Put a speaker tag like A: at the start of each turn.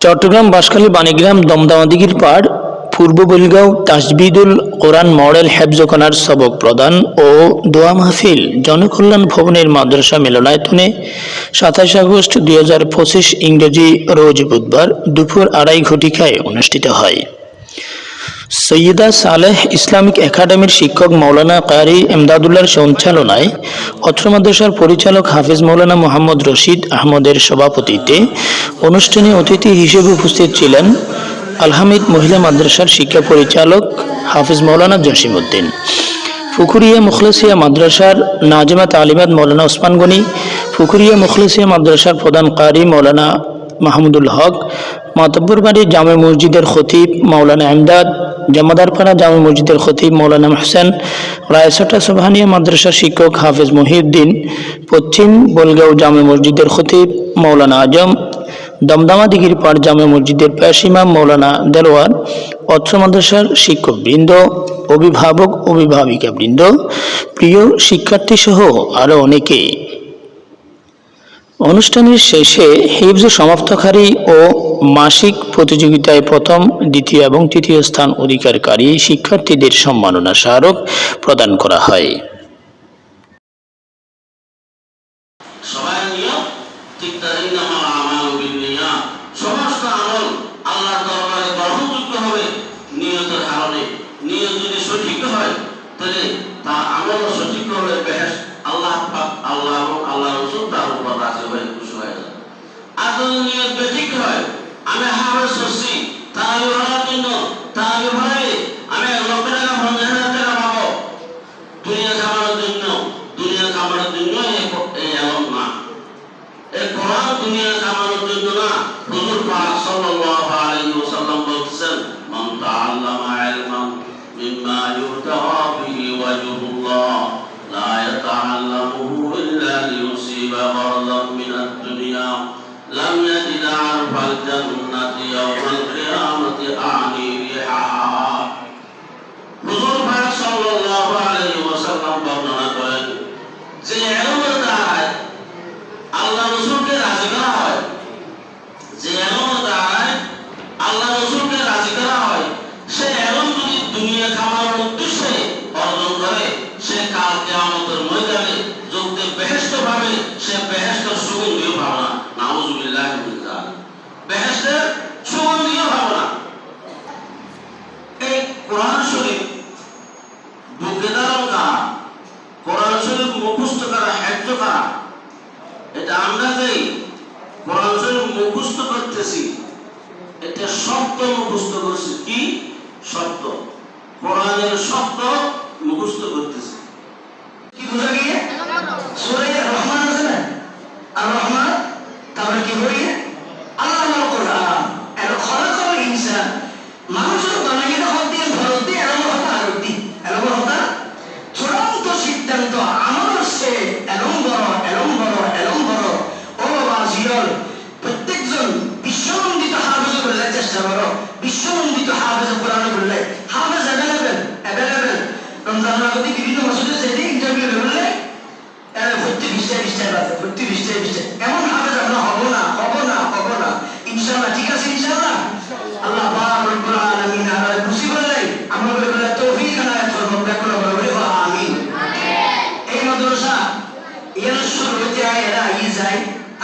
A: চট্টগ্রাম বাঁশখালী বাণীগ্রাম দমদমাদিগির পাড়, পূর্ব বলগাঁও তাসবিদুল কোরআন মডেল হ্যাবজোকানার সবক প্রদান ও দোয়া মাহফিল জনকল্যাণ ভবনের মাদ্রাসা মিলনায়তনে সাতাশ আগস্ট দুই হাজার পঁচিশ ইংরেজি রোজ বুধবার দুপুর আড়াই ঘটিকায় অনুষ্ঠিত হয়। সৈয়দা সালেহ ইসলামিক একাডেমির শিক্ষক মৌলানা কারি এমদাদুল্লাহর সঞ্চালনায় অত্র মাদ্রাসার পরিচালক হাফিজ মৌলানা মোহাম্মদ রশিদ আহমদের সভাপতিত্বে অনুষ্ঠানে অতিথি হিসেবে উপস্থিত ছিলেন আলহামিদ মহিলা মাদ্রাসার শিক্ষা পরিচালক হাফিজ মৌলানা জসিম উদ্দিন। ফুকুরিয়া মুখলেসিয়া মাদ্রাসার নাজমা তালিমাত মৌলানা ওসমান গনি, ফুকুরিয়া মুখলেসিয়া মাদ্রাসার প্রধান কারি মৌলানা মাহমুদুল হক, মাতব্বরবাড়ি জামে মসজিদের খতিব মৌলানা এমদাদ জামাদারপাড়া জামে মসজিদের খতিব মৌলানা হোসেন রায়সটা সুবহানিয়া মাদ্রাসার শিক্ষক হাফেজ মহিউদ্দিন, পশ্চিম বলগাঁও জামে মসজিদের খতিব মৌলানা আজম, দমদমা দিঘির পাড় জামে মসজিদের পেশ ইমাম মৌলানা দেলোয়ার, অত্র মাদ্রাসার শিক্ষকবৃন্দ, অভিভাবক অভিভাবিকা বৃন্দ প্রিয় শিক্ষার্থী সহ আরও অনেকে। অনুষ্ঠানের শেষে হিফজ সমাপ্তকারী ও মাসিক প্রতিযোগিতায় প্রথম, দ্বিতীয় এবং তৃতীয় স্থান অধিকারকারী শিক্ষার্থীদের সম্মাননা স্মারক প্রদান করা হয়।
B: নিয়ত যদি সঠিক হয়, তাহলে তা আমল সঠিক হবে বেহেস আল্লাহ আল্লাহ এবং আল্লাহ রসুল তার উপর রাজি হয়ে খুশি হয়ে যায় আর যদি নিয়ত বেঠিক হয়, আমি হাফেজ হচ্ছি তা আমি পড়ার জন্য তা আমি আমি এক লক্ষ টাকা পঞ্চাশ হাজার টাকা পাবো। দুনিয়া কামানোর জন্য, দুনিয়া কামানোর জন্য এই এই না। এই কোরআন দুনিয়া কামানোর জন্য না, হুজুর পাক সাল্লাল্লাহু যে এলমের আল্লাহ রসুলকে রাজি করা হয় আল্লাহ রসুলকে রাজি সে এলম যদি দুনিয়া কামানোর উদ্দেশ্যে অর্জন করে সে কাল কিয়ামতের ময়দানে যোগতে বেহেশত পাবে সে বেহেশতের সুগন্ধিও পাবে না নাউজুবিল্লাহ মিন যালিক বেহেশতের সুগন্ধিও পাবে না এই কোরআন শরীফ বুকে ধারণ করা কোরআন শরীফ মুখস্থ করা এটা আমরা যে কোরআন মুখস্থ করতেছি, এটা শব্দ মুখস্থ করছি। কি? শব্দ কোরআনের শব্দ মুখস্থ জিয়ল প্রত্যেকজন বিশ্বনন্দিত হাফেজ বললে চেষ্টা করো। বিশ্বনন্দিত হাফেজ কোরআন বললে হাফেজ অ্যাভেলেবেল অ্যাভেলেবেল রমজান মাগতি বিভিন্ন মসজিদে সেটি ইন্টারভিউ বললে? এরা ভর্তি বিশ্বাস বিশটায় আছে ভর্তি বিশ্বাস বিশটায় এমন হাফেজ আমরা হব না হব না হব না। ইনশাআল্লাহ